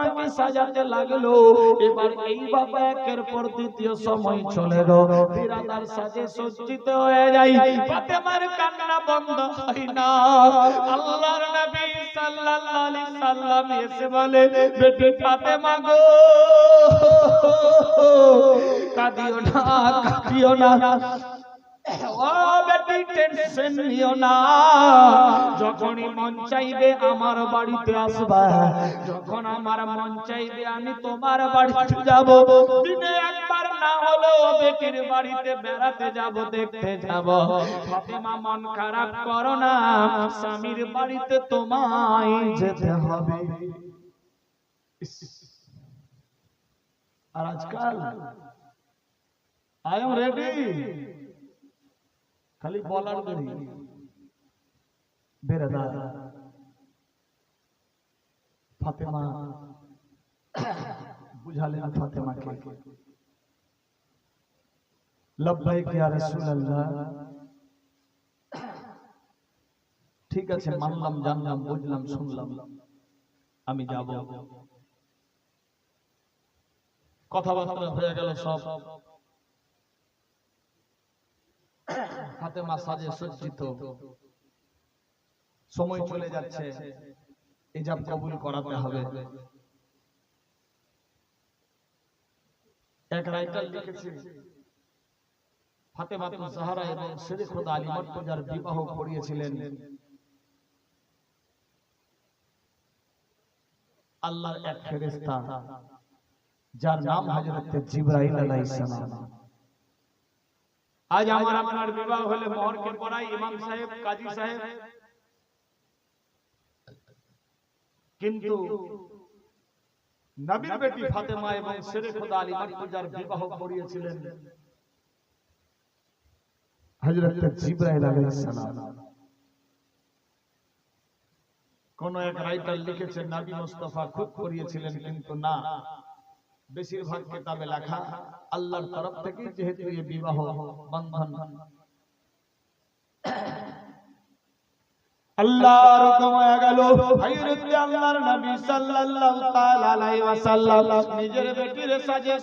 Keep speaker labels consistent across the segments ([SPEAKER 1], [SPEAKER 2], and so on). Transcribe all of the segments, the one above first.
[SPEAKER 1] ফাতেমাকে সাজাতে লাগল। এবার এই বাবা একের পর দ্বিতীয় সময় চলে গো সাজে সজ্জিত হয়ে যাই। ফাতেমার কান্না বন্ধ হয় না। আল্লাহর নবী সাল্লাল্লাহু আলাইহি সাল্লাম এসে বলে, বেটি ফাতেমা গো! কাঁদিও না কাঁদিও না। যখনই মন চাইবে আমার বাড়িতে আসবা, যখন আমার মন চাইবে আমি তোমার বাড়িতে যাব। দিনে একবার না হলেও বেটির বাড়িতে বেড়াতে যাব, দেখতে যাব। ফাতেমা মন খারাপ করো না, স্বামীর বাড়িতে তোমায় যেতে হবে। আর আজকাল আই এম রেডি খালি বলার দেরি বেরেদা ফাতেমা বুঝালেন ফাতেমাকে। লব্বাইক ইয়া রাসূলুল্লাহ। ঠিক আছে মানলাম জানলাম বুঝলাম শুনলাম। আমি যাব। কথাবার্তা হয়ে গেল সব। ফাতেমা সাজে সজ্জিত। সময় চলে যাচ্ছে কবুল করাতে হবে। এক রাইটার ফাতেমা এবং আলী মর্তজার বিবাহ করিয়েছিলেন। আল্লাহর এক ফেরেশতা, যার নাম হযরত জিবরাইল আলাইহিস সালাম। আজ আমার আপনার বিবাহ হলে মোহরকে পড়াই ইমাম সাহেব, কাজী সাহেব। কিন্তু নবীর বেটি ফাতেমা এবং শেরে আলী মারতুজার বিবাহ করিয়েছিলেন। কোন এক রাইটার লিখেছেন নবী মুস্তাফা খুব করিয়েছিলেন, কিন্তু না। বেশিরভাগ কিতাবে লেখা আল্লাহর তরফ থেকে যেহেতু এই বিবাহ বন্ধন।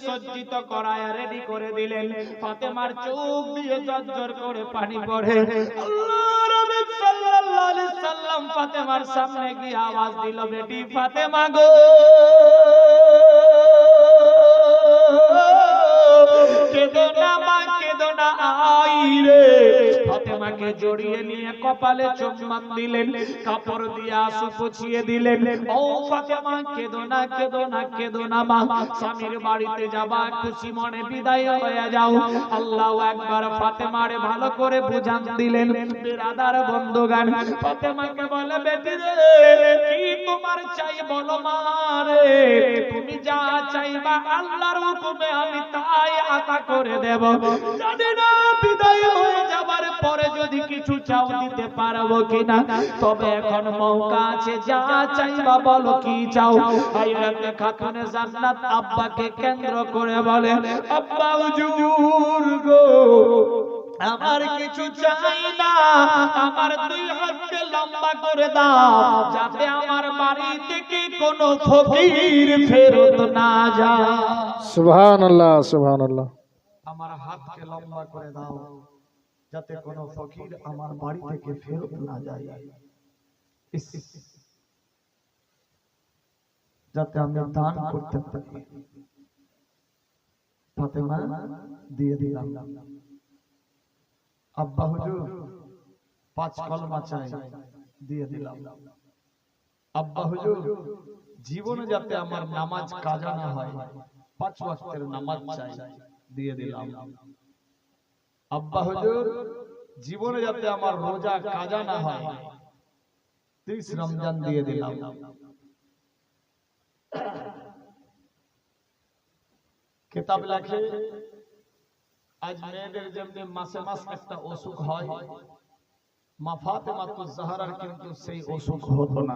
[SPEAKER 1] সজ্জিত করায় রেডি করে দিলেন। ফাতেমার চোখ দিয়ে পানি পড়ে। সাল্লাম ফাতেমার সামনে গিয়ে আওয়াজ দিল, বেটি ফাতেমা গো! কেঁদো না ফাতেমাকে জড়িয়ে নিয়ে কপালে চুম্বন দিলেন, কাপড় দিয়ে আঁসু পুছিয়ে দিলেন। ও ফাতেমা, কেঁদো না কেঁদো না কেঁদো না মা। স্বামীর বাড়িতে যাবা, খুশি মনে বিদায় হয়ে যাও। আল্লাহ একবার ফাতেমারে ভালো করে বুঝান দিলেন, বিরাদার বন্ধুগান। ফাতেমাকে বলে, বেটি রে, কি তোমার চাই বলো মা রে? তুমি যা চাইবা আল্লাহর হুকুমে আমি তাই আতা করে দেব। জানি আব্বাকে কেন্দ্র করে বলে, আব্বা গো, আমার কিছু চাই না, আমার দুই হাতকে লম্বা করে দাও, যাতে আমার বাড়ি থেকে কোনো ফকির ফেরত না যায়।
[SPEAKER 2] সুবহানাল্লাহ সুবহানাল্লাহ।
[SPEAKER 1] আমার হাতকে লম্বা করে দাও যাতে কোনো ফকির আমার বাড়ি থেকে ফেরত না যায়। ইস, যাতে আমি দান করতে পারি। ফাতেমা দিয়ে দিলাম। আব্বা হুজুর পাঁচ কলমা চাই দিয়ে দিলাম। আব্বা হুজুর জীবনে যাতে আমার নামাজ কাজা না হয় পাঁচ ওয়াক্তের নামাজ চাই। দিয়ে দিলাম। আব্বা হুজুর, জীবনে যাতে আমার রোজা কাজা না হয়, ত্রিশ রমজান দিয়ে দিলাম। কিতাব লেখে, আজ মেয়েদের যেমনি মাসে মাস একটা অসুখ হয়, মা ফাতেমাতু জাহরার কিন্তু সেই অসুখ হতো না।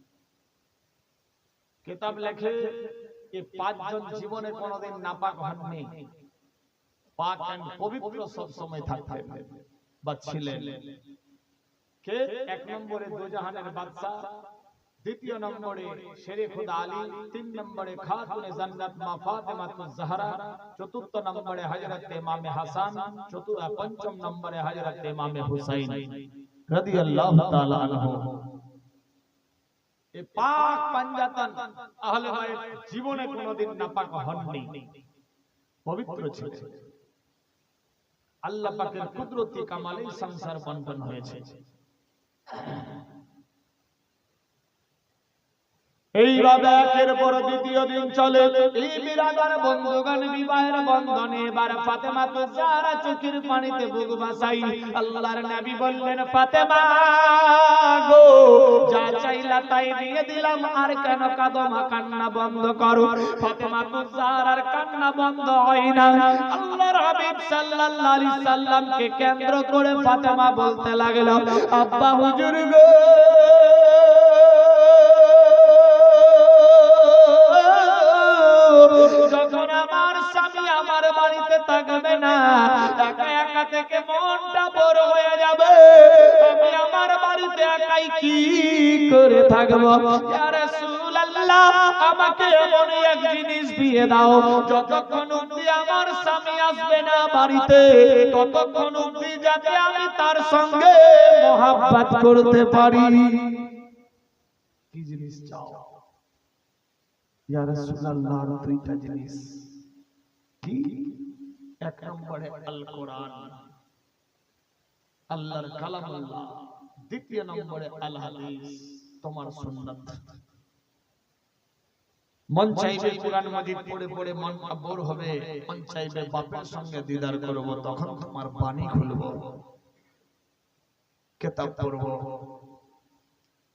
[SPEAKER 1] কিতাব লেখে এই পাঁচজন জীবনে কোনোদিন নাপাক হননি। পাক এন্ড পবিত্র সব সময় থাকতেন বা ছিলেন। কে? এক নম্বরে দুজাহানের বাদশা দ্বিতীয় নম্বরে শেরে আলী, তিন নম্বরে খাতুনে জান্নাত মা ফাতেমাতুজ জাহরা, চতুর্থ নম্বরে হযরত ইমামে হাসান, চতুর্থ, পঞ্চম নম্বরে হযরত ইমামে হুসাইন। রাদিয়াল্লাহু তাআলা আনহু। এ পাক পাঞ্জাতন হননি। পবিত্র আল্লাহ পাকের কুদরতি কামালে সংসার বন্টন হয়েছে। এইভাবে একের পর দ্বিতীয় দিন চলে। এই বিরাগার বন্ধুগণ, বিবাহের বন্ধনে এবার ফাতেমা তো যারা চোখের পানিতে আল্লাহর বললেন, ফাতেমা গো, যা চাইলা তাই দিয়ে দিলাম, আর কেন কাদমা, কান্না বন্ধ করো। ফাতেমা তো যারার কান্না বন্ধ হয় না। আল্লাহর হাবিব সাল্লাল্লাহু আলাইহি সাল্লামকে কেন্দ্র করে ফাতেমা বলতে লাগল, আব্বা হুজুর গো থাকবে না। একা একা থেকে মনটা বড় হয়ে যাবে। আমি আমার বাড়িতে একাই কি করে থাকব? আমাকে এমন এক জিনিস দিয়ে দাও। যতক্ষণ অবধি আমার স্বামী আসবে না বাড়িতে, ততক্ষণ অবধি যাতে আমি তার সঙ্গে মহাব্বত করতে পারি। কি জিনিস চাও? ইয়া রাসূলুল্লাহ দুইটা জিনিস। এক নম্বরে আল কোরআন আল্লাহর কালামুল্লাহ, দ্বিতীয় নম্বরে আল হাদিস তোমার সুন্নাত। মন চাইবে কোরআন মাজিদ পড়ে পড়ে মন হবে, মন চাইবে বাপের সঙ্গে দিদার করব, তখন তোমার বাণী খুলব। কিতাব পড়ব।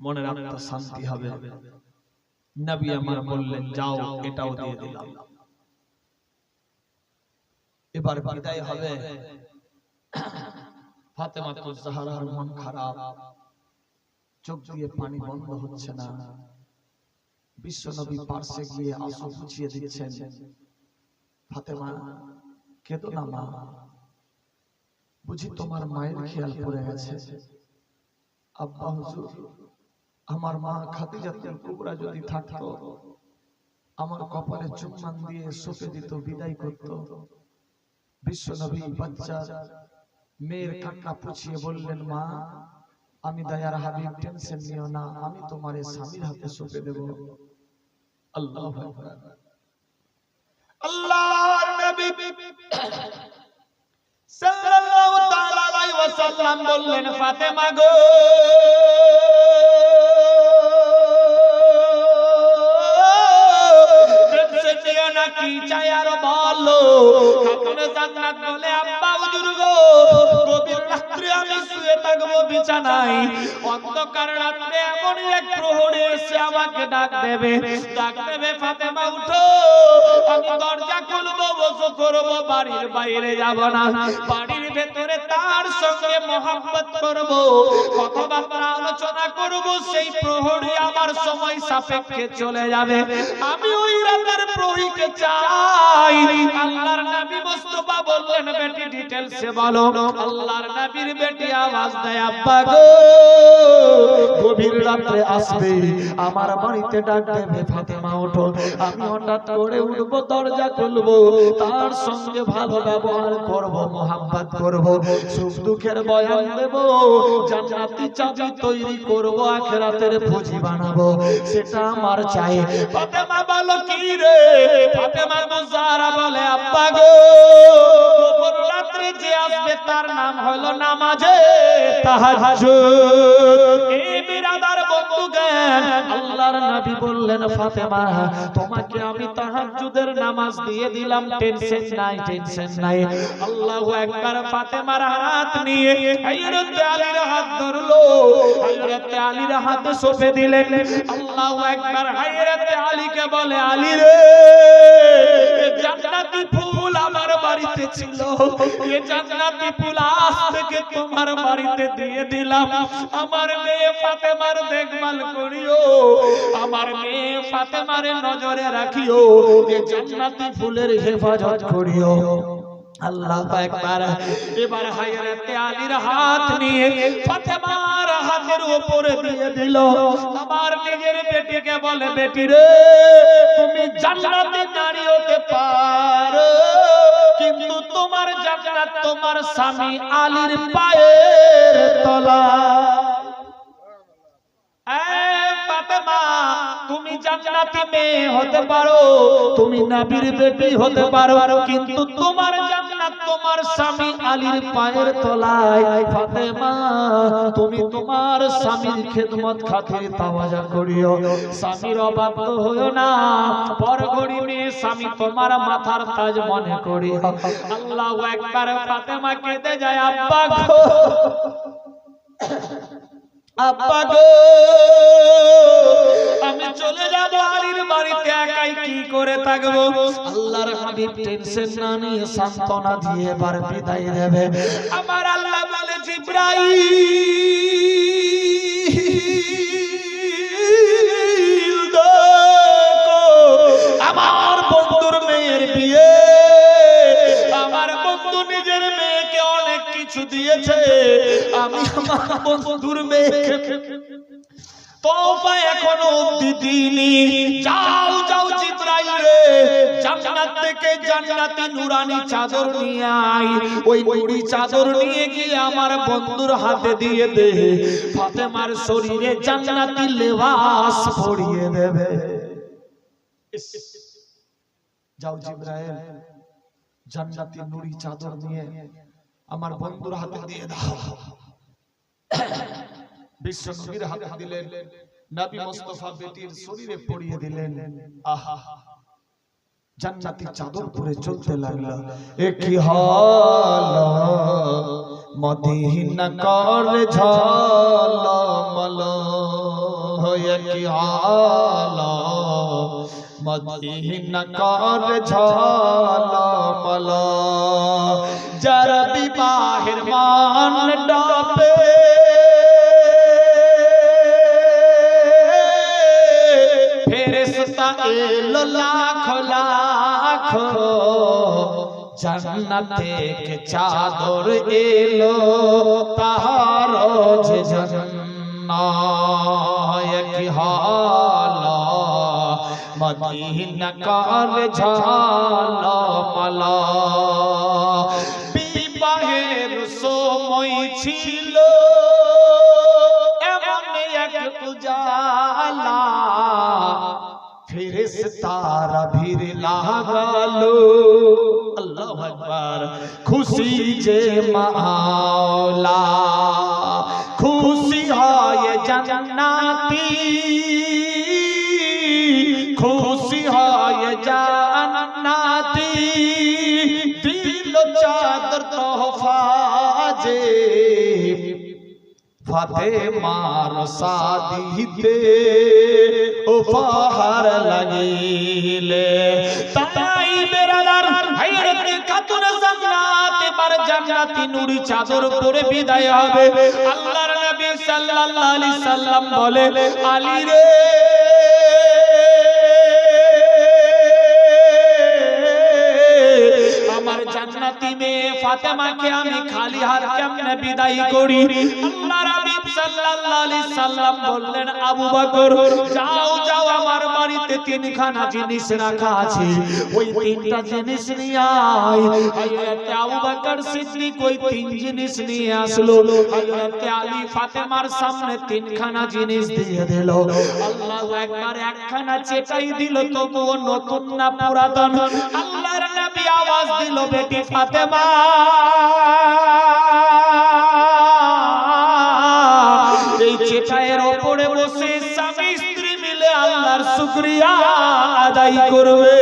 [SPEAKER 1] মনের আত্মা শান্তি হবে। নবী আমার বললেন, যাও, এটাও দিয়ে দিলাম। এবার বিদায় হবে। মন খারাপ। চোখ দিয়ে পানি বন্ধ হচ্ছে না। বিশ্ব নবী পার্শ্বে গিয়ে আঁসু দিচ্ছেন, ফাতেমা না মা। বুঝি তোমার মায়ের খেয়াল পড়ে গেছে। আব্বা হুজুর, আমার মা খাদিজাতুল কুবরা যদি থাকতো, আমার কপালে চুম্বন দিয়ে সোপে দিত, বিদায় করত। বিশ্ব নবী বাচ্চা মেয়ের কান্না পুছিয়ে বললেন, মা, আমি দয়ার হাবিব, টেনশন নিও না, আমি তোমার স্বামীর হাতে সোপে দেব। আল্লাহ আল্লাহর নবী সাল্লাল্লাহু তাআলা আলাইহি ওয়াসাল্লাম বললেন, ফাতেমা গো নাকি চাই আর বলো? খাতুনে জান্নাত বলে, আব্বা হুজুর গো গভীর রাত্রে আমি শুয়ে থাকব বিছানায়। অন্ধকার রাত্রে এমন এক প্রহরে এসে আমাকে ডাক দেবে। ডাক দেবে, ফাতেমা, উঠো। আমি দরজা খুলবো, বসো, করব, বাড়ির বাইরে যাব না। বাড়ির ভেতরে তার সঙ্গে মহাব্বত করব, কথাবার্তা আলোচনা করব, সেই প্রহরী আমার সময় সাপেক্ষে চলে যাবে। আমি ওই রাতের প্রহরীকে চাই। আল্লাহর নবী মুস্তাফা বললেন, বেটি ডিটেইলসে বলো। আল্লাহর নবীর বেটি আওয়াজ দেয়, আব্বা গো, গভীর রাত্রে আসবে। আমার বাড়িতে ডাক দেবে, ফাতেমা, ওঠো। আমি হঠাৎ করে উঠবো, দরজা খুলবো। তার সঙ্গে ভালো ব্যবহার করব মোহাম্মত করব, সুখ দুঃখের বয়ান দেব, জান্নাতি চাবি তৈরি করব, আখিরাতের পুঁজি বানাবো। সেটা আমার চাই। ফাতেমা বলো, কি রে? ফাতেমা মুজারা বলে, আব্বা গো যে আসবে তার নাম হলো নামাজে তাহাজ্জুদ। এই বিরাদার বন্ধুগণ, আল্লাহর নবী বললেন, ফাতেমা তোমাকে আমি তাহাজ্জুদের নামাজ দিয়ে দিলাম টেনশন নাই টেনশন নাই। আল্লাহু আকবার ফাতেমার হাত নিয়ে হযরত আলীর হাত ধরলো। হযরত আলীর হাতে সঁপে দিলেন। আল্লাহু আকবার হযরত আলীকে বলে, আলী রে! জান্নাতি ফুল আমার বাড়িতে ছিল। এ জান্নাতি ফুল আজ থেকে তোমার বাড়িতে দিয়ে দিলাম। আমার মেয়ে ফাতেমার দেখভাল করিও। আমার মেয়ে ফাতেমার নজরে রাখিও। এ জান্নাতি ফুলের হেফাজত করিও। আলীর কিন্তু তোমার জান্নাত তোমার স্বামী আলীর পায়ের এই তুমি জান্নাতি মেয়ে হতে পারো, তুমি নবীর বেটি হতে পারো, কিন্তু তোমার জান্নাত তোমার স্বামী আলীর পায়ের তলায়, ফাতেমা, তুমি তোমার স্বামীর খেদমত খাতির তাওয়াজা করিও। স্বামীর অবাধ্য হইও না পর ঘড়ি মেয়ে স্বামী তোমার মাথার তাজ মনে করি আল্লাহ একবার ফাতেমা কেঁদে যায়, আব্বা গো। আব্বা গো, আমি চলে যাব আলীর বাড়িতে, একাই কি করে থাকব? আল্লাহর হাবিব টেনশন না নিয়ে সান্তনা দিয়ে এবার বিদায় দেবে আমার আল্লাহ বলে, জিব্রাইল আমার কিছু দিয়েছে, আমি আমার বন্ধুর মেয়েকে চাদর নিয়ে গিয়ে আমার বন্ধুর হাতে দিয়ে দে। ফাতেমার শরীরে জান্নাতি লেবাস পরিয়ে দেবে। যাও জিব্রাইল, জান্নাতি নুরি চাদর নিয়ে আমার বন্ধুর হাতে দিয়ে দাও। বিশ্ব নবীর হাতে দিলেন, নবী মুস্তাফা বেটির শরীরে পরিয়ে দিলেন। আহা, জান্নাতি চাদর পরে চলতে লাগল। এ কি হাল? মদিনা কর ঝলমল এ কি হাল? মদিনা কর ঝলমল যার বিবাহের মান ডাবে ফেরেশতা এলো লাখ লাখ। জান্নাতে কে চাদর এলো তাহার যে জন্নায় কি হাল মদিনা কার ঝাল মালা। ছিল, এমন এক উজালা। ফেরেশতারা ভিড় লাগালো। আল্লাহু আকবার। খুশি যে মাওলা, খুশি হয় জান্নাতি। খুশি হয় জান্নাতি। দিল চাদর তোহফা সাদিতে উপহার লাগিলে। তাই বেরাদার হায়রতে খাতুন জান্নাত, এবার জান্নাতি নুরি চাদর পরে বিদায় হবে। আল্লাহর নবী সাল্লাল্লাহু আলাইহি সাল্লাম বলে, আলী রে জান্নাতি মেয়ে ফাতেমাকে আমি খালি হাত কেমনে বিদায় করি? আল্লাহর হাবিব সাল্লাল্লাহু আলাইহি সাল্লাম বললেন, আবু বকর, যাও যাও, আমার বাড়িতে তিনখানা জিনিস রাখা আছে। ওই তিনটা জিনিস নিয়ে আয়। হযরত আবু বকর সিদ্দিক ওই তিন জিনিস নিয়ে আসলো। হযরত আলী ফাতেমার সামনে তিনখানা জিনিস দিয়ে দিল। আল্লাহু একবার একখানা চেটাই দিল, তবুও নতুন না পুরাতন। আওয়াজ দিল বেটি ফাতেমা। এই চেটায়ের ওপরে বসে স্বামী, স্ত্রী মিলে আল্লাহর শুকরিয়া আদায় করবে।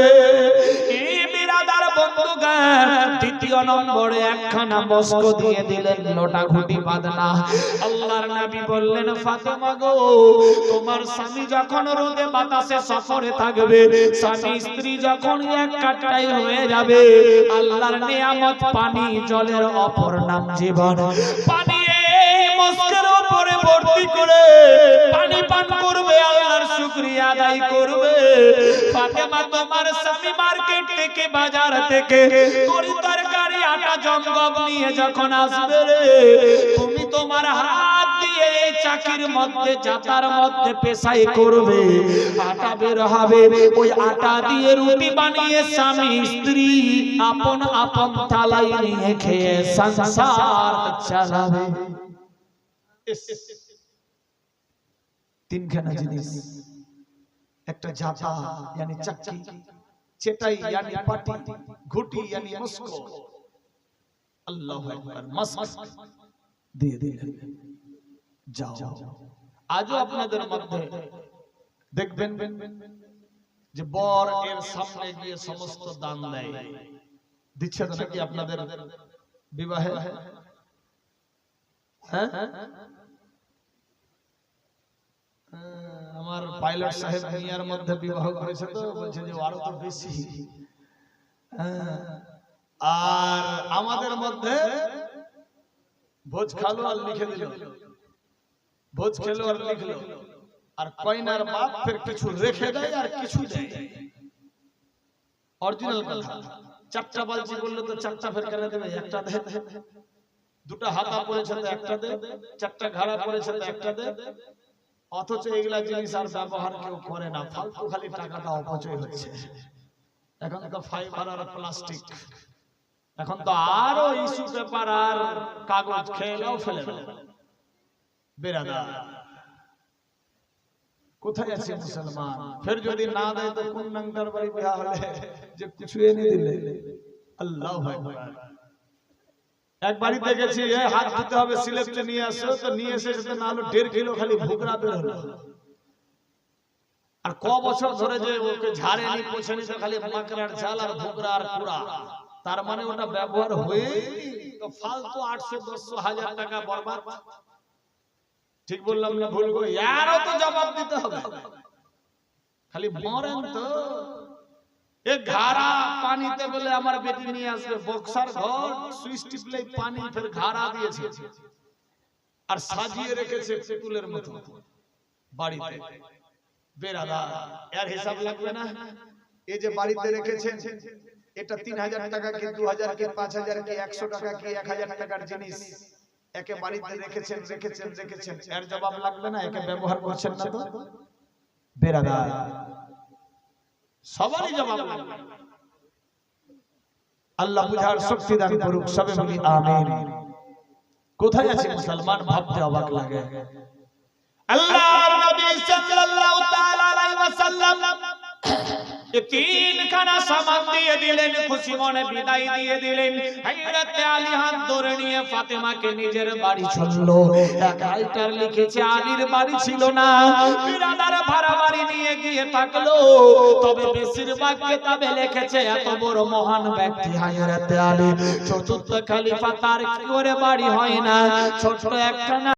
[SPEAKER 1] এই বিরাদার বন্ধুগান দ্বিতীয় নম্বরে একখানা মস্ক দিয়ে দিলেন, লোটা ঘুটি বাঁধনা আল্লাহর নবী বললেন, ফাতেমা গো, তোমার স্বামী যখন রোদে বাতাসে সফরে থাকবে, স্বামী স্ত্রী যখন এক কাটাই হয়ে যাবে, আল্লাহর নিয়ামত পানি, জলের অপর নাম জীবন। পানি এই মস্কের উপরে ভর্তি করে পানি পান শুকরিয়া আদায় করবে। ফাতেমা তোমার স্বামী মার্কেট থেকে, বাজার থেকে তরি তরকারি, আটা জমগম নিয়ে যখন আসবে তুমি তোমার হাত দিয়ে চাকির মধ্যে জাতার মধ্যে পেশাই করবে। আটা বের হবে। ওই আটা দিয়ে রুটি বানিয়ে স্বামী, স্ত্রী আপন আপন থালাই নিয়ে খেয়ে সংসার চালাবে। তিনখানা জিনিস। একটা জাতা यानी चक्की चेटाई यानी पाटी घुटी यानी मुस्को আল্লাহু আকবার মস্ক দিয়ে দিলেন যাও আজও আপনাদের মধ্যে দেখবেন যে বর এর সামনে গিয়ে সমস্ত দান দেয় দিচ্ছে তো নাকি আপনাদের বিবাহে হ্যাঁ আমার পাইলট সাহেব মিয়ার মধ্যে বিবাহ করেছে তো, বলছে যে আরও তো বেশি। হ্যাঁ। আর আমাদের মধ্যে ভোজ খালো আর লিখে দিল। ভোজ খেলো আর লিখলো। আর কয়নার বাপ ফের কিছু রেখে দেয় আর কিছু দেয়। অরিজিনাল কথা। চারটা বালতি বললে তো চারটা ফের কেন দেবে? একটা দে। দুটো হাতা পড়েছে একটা দে। চারটা ঘাড়া পড়েছে একটা দে। অথচ এগুলা জিনিস আর ব্যবহার কেউ করে না। ফালতু খালি টাকাটা অপচয় হচ্ছে। এখন তো ফাইবার আর প্লাস্টিক এখন তো আরও ইস্যু পেপার আর কাগজ খেয়েও ফেলে বেরাদা কোথায় আছে মুসলমান? ফের যদি না দেয় তো কোন নাঙ্গার বাড়ি বিয়া হলে যে কিছু এনে দিলে। আল্লাহ এক বাড়িতে গেছি হাত ধুতে হবে সিলেক্টে নিয়ে আসো তো নিয়ে এসে যেতে না হলো দেড় কিলো খালি ভুগরা বের হলো। আর ক বছর ধরে যে ওকে ঝাড়ে নি পোছে নি তো খালি মাকড়ার ঝাল আর ভুগরা আর কুড়া। তার মানে ওটা ব্যবহার হয়ে তো ফালতু আটশো দশশো হাজার টাকা বরবাদ। ঠিক বললাম না ভুল করে ইয়ারও তো জবাব দিতে হবে। খালি মরেন তো। এ ঘাড়া পানিতে বলে আমার নিয়ে পানি ঘাড়া আর এই যে বাড়িতে রেখেছেন, এটা তিন হাজার টাকা কি, দু হাজার কি, পাঁচ হাজার কি, একশো টাকা কি, এক হাজার টাকার জিনিস? একে বাড়িতে রেখেছেন রেখেছেন রেখেছেন। এর জবাব লাগবে না? একে ব্যবহার করছেন না তো? সবারই জবাব আল্লাহ বুঝার শক্তি দান করুক সবে বলি আমিন। কোথায় আছে মুসলমান? ভাবতে অবাক লাগে। আল্লাহর নবী সাল্লাল্লাহু তাআলা আলাইহি ওয়াসাল্লাম তিনখানা সামান দিয়ে দিলেন, খুশি মনে বিদায় দিয়ে দিলেন। হাইরাতে আলী হাত ধরে নিয়ে ফাতেমাকে নিজের বাড়ি লিখেছে, আলীর বাড়ি ছিল না। বিরাদার ভাড়া বাড়ি নিয়ে গিয়ে থাকল। তবে বেশিরভাগ কেতাবে লিখেছে, এত বড় মহান ব্যক্তি হাইরাতে আলী। চতুর্থ খলিফা, তার কি করে বাড়ি হয় না? ছোট একখানা